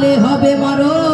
কালে হবে মরণ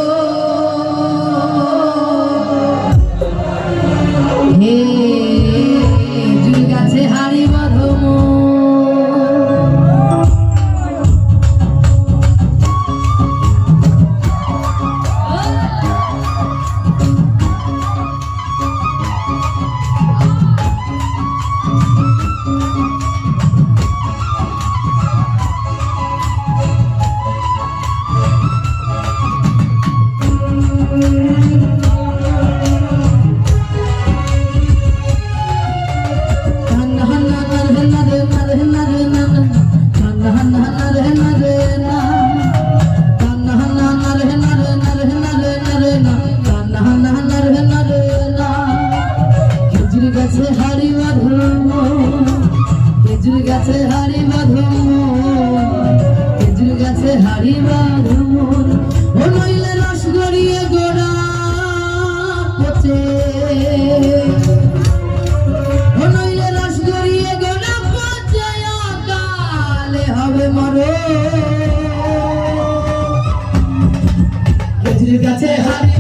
গাছে হারি বাঁধো খেজুর গাছে হারি বাঁধো। ও রস গড়িয়ে গোড়া পচে। হবে গাছে হারি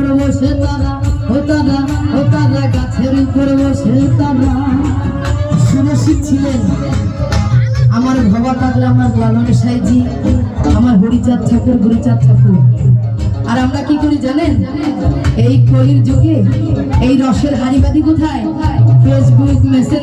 উপরে বসে তারা, ও তারা ও তারা গাছের উপরে বসে তারা। সুরসিক ছিলেন আমার ভবা পাগলা, আমার লালন সাইজি, আমার হরিচাঁদ ঠাকুর, গুরুচাঁদ ঠাকুর। আর আমরা কি করি জানেন? এই কলির যুগে এই রসের হারিবাদি কোথায়? ফেসবুক মেসেঞ্জার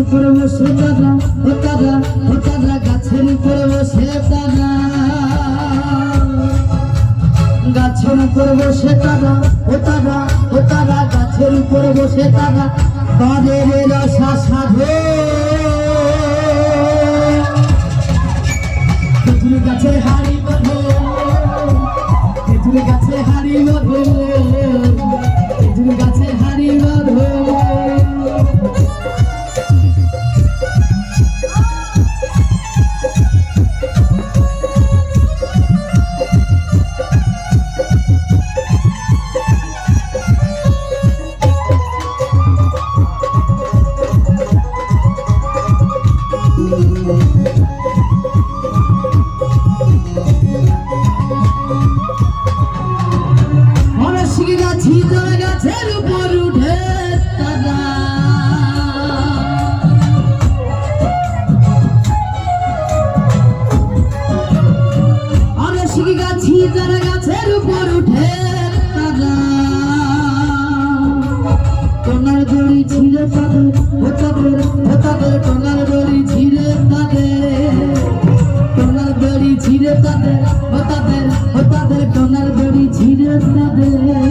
উপর বসে তারা ও তারা ও তারা গাছের উপর বসে তারা গাছের উপর বসে তারা, ও তারা ও তারা গাছের উপর বসে তারা, তাদের রসা সাধে। গাছে হাড়ি বাঁধো খেজুর গাছে হাড়ি বাঁধো খেজুর গাছে হাড়ি বাঁধো মানসিক গাছি তোরা গাছের উপর উঠে তারা। মানসিক গাছি তোরা গাছের উপর উঠে তারা। টোনার দড়ি ছিঁড়ে তাদের ও তাদের ও তাদের টোনার দড়ি ছিঁড়ে তাদের। টোনার দড়ি ছিঁড়ে তাদের ও তাদের ও তাদের টোনার দড়ি ছিঁড়ে তাদের।